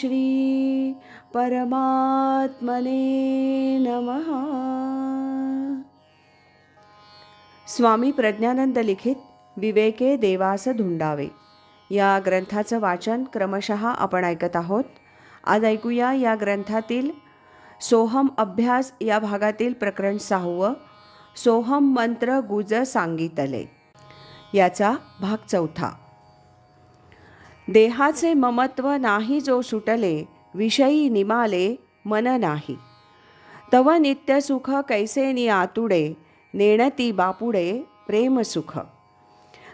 श्री परमात्मने नमः. स्वामी प्रज्ञानंद लिखित विवेके देवास धुंडावे. या ग्रंथाचं वाचन क्रमशः आपण ऐकत आहोत. आज ऐकूया या ग्रंथातील सोहम अभ्यास या भागातील प्रकरण सहावं सोहम मंत्र गुज सांगितले. याचा भाग चौथा. देहाचे ममत्व नाही जो सुटले विषयी निमाले मन नाही. तव नित्य सुख कैसे नि आतुडे नेणती बापुडे प्रेम सुख.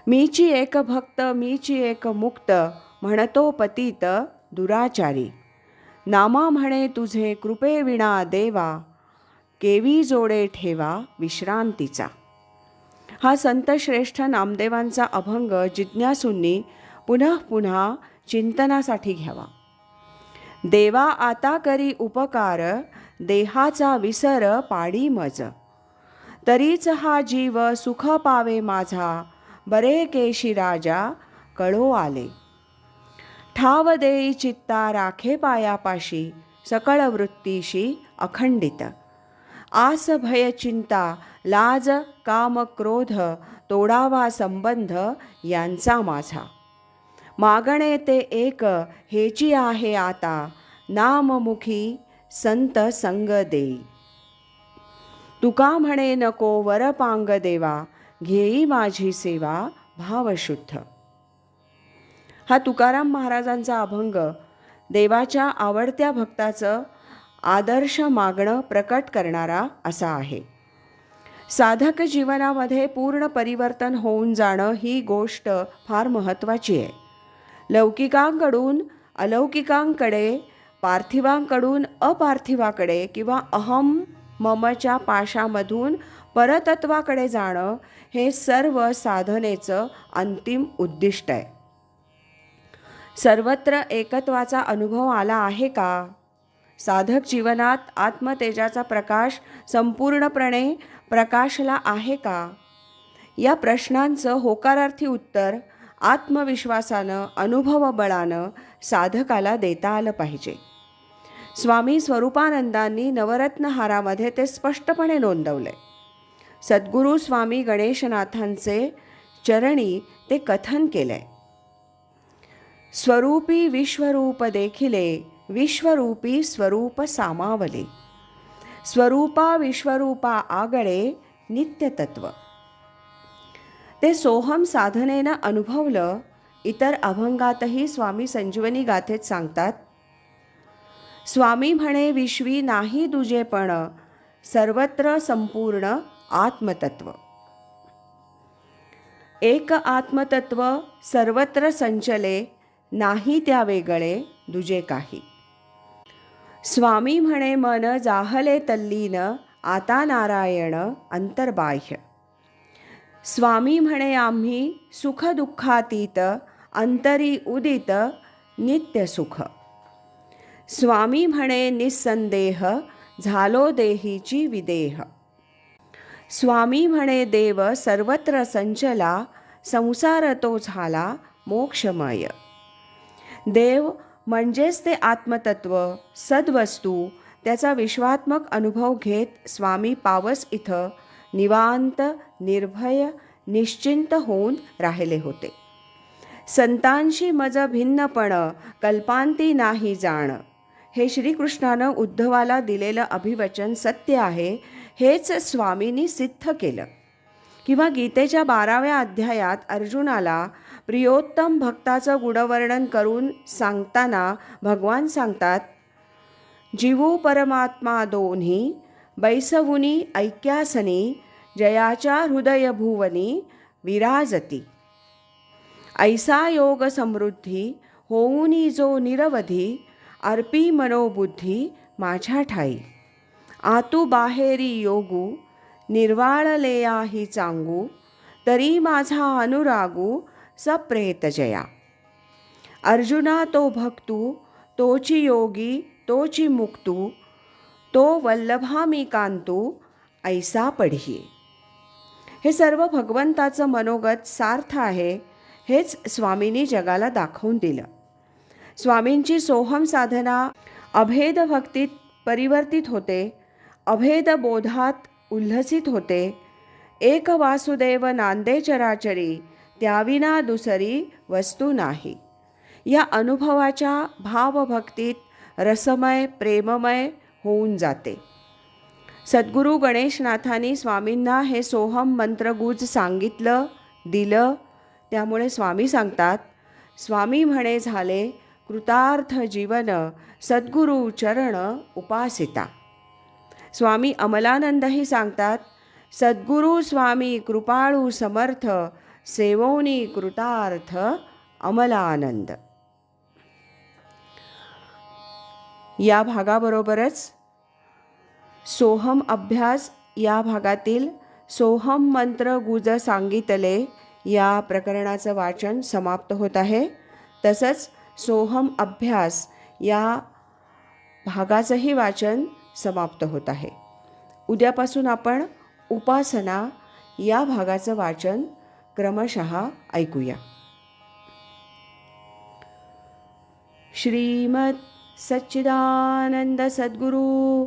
मीची एक भक्त मीची एक मुक्त म्हणतो पतित दुराचारी. नामा म्हणे तुझे कृपे विणा देवा केवी जोडे ठेवा विश्रांतीचा. हा संतश्रेष्ठ नामदेवांचा अभंग जिज्ञासूंनी पुनः पुन्हा चिंतनासाठी घ्यावा. देवा आता करी उपकार देहाचा विसर पाडी मज. तरीच हा जीव सुख पावे माझा बरे केशी राजा कळो आले. ठाव देई चित्ता राखे पायापाशी सकळ वृत्तीशी अखंडित. आस भय चिंता लाज काम क्रोध तोडावा संबंध यांचा माझा. मागणे ते एक हेची आहे आता नाममुखी संत संग देई तुका म्हणे नको वरपांग देवा घेई माझी सेवा भावशुद्ध हा तुकाराम महाराजांचा अभंग देवाच्या आवडत्या भक्ताचं आदर्श मागणं प्रकट करणारा असा आहे. साधक जीवनामध्ये पूर्ण परिवर्तन होऊन जाणं ही गोष्ट फार महत्त्वाची आहे. लौकिकांकडून अलौकिकांकडे पार्थिवांकडून अपार्थिवाकडे किंवा अहम ममच्या पाशामधून परतत्वाकडे जाणं हे सर्व साधनेचं अंतिम उद्दिष्ट आहे. सर्वत्र एकत्वाचा अनुभव आला आहे का? साधक जीवनात आत्मतेजाचा प्रकाश संपूर्णपणे प्रकाशला आहे का? या प्रश्नांचं होकारार्थी उत्तर आत्मविश्वासानं अनुभवबळानं साधकाला देता आलं पाहिजे. स्वामी स्वरूपानंदांनी नवरत्नहारामध्ये ते स्पष्टपणे नोंदवले. सद्गुरू स्वामी गणेशनाथांचे चरणी ते कथन केलंय स्वरूपी विश्वरूप देखिले विश्वरूपी स्वरूप सामावले. स्वरूपा विश्वरूपा आगळे नित्यतत्व. ते सोहम साधनेनं अनुभवलं इतर अभंगातही स्वामी संजीवनी गाथेत सांगतात स्वामी म्हणे विश्वी नाही दुजेपण सर्वत्र संपूर्ण आत्मतत्व. एक आत्मतत्व सर्वत्र संचले नाही त्या वेगळे दुजे काही. स्वामी म्हणे मन जाहले तल्लीन आता नारायण अंतर्बाह्य. स्वामी म्हणे आम्ही सुखदुःखातीत अंतरी उदित नित्य सुख. स्वामी म्हणे निस्संदेह झालो देहीची विदेह. स्वामी म्हणे देव सर्वत्र संचला संसार तो झाला मोक्षमय. देव म्हणजेच ते आत्मतत्व सद्वस्तू त्याचा विश्वात्मक अनुभव घेत स्वामी पावस इथं निवांत निर्भय निश्चिंत होऊन राहिले होते. संतांशी मज भिन्नपण कल्पांती नाही जाण. हे श्रीकृष्णानं उद्धवाला दिलेलं अभिवचन सत्य आहे हेच स्वामींनी सिद्ध केलं. किंवा गीतेच्या बाराव्या अध्यायात अर्जुनाला प्रियोत्तम भक्ताचं गुणवर्णन करून सांगताना भगवान सांगतात जीवू परमात्मा दोन्ही बैसवुनी ऐक्यासनी जयाच्या हृदयभुवनी विराजती। ऐसा योग समृद्धी होऊनी जो निरवधी अर्पी मनोबुद्धी माझ्या ठाई। आतू बाहेरी योगू निर्वाळलेयाही चांगू तरी माझा अनुरागू सप्रेत जया अर्जुना तो भक्तू तोची योगी तोची मुक्तू तो वल्लभामी कांतो ऐसा पढिये हे सर्व भगवंताचं मनोगत सार्थ आहे हेच स्वामींनी जगाला दाखवून दिलं. स्वामींची सोहम साधना अभेद भक्तीत परिवर्तित होते अभेद बोधात उल्हसित होते. एक वासुदेव नांदे चराचरी त्याविना दुसरी वस्तू नाही. या अनुभवाच्या भावभक्तीत रसमय प्रेममय होऊन जाते. सद्गुरू गणेशनाथांनी स्वामींना हे सोहम मंत्रगुज सांगितलं दिलं. त्यामुळे स्वामी सांगतात स्वामी म्हणे झाले कृतार्थ जीवन सद्गुरू चरण उपासिता. स्वामी अमलानंदही सांगतात सद्गुरू स्वामी कृपाळू समर्थ सेवोनी कृतार्थ अमलानंद. या भागाबरोबरच सोहम अभ्यास या भागातील सोहम मंत्र गुज सांगितले या प्रकरणाचं वाचन समाप्त होत आहे. तसंच सोहम अभ्यास या भागाचंही वाचन समाप्त होत आहे. उद्यापासून आपण उपासना या भागाचं वाचन क्रमशः ऐकूया. श्रीमद सच्चिदानंद सद्गुरू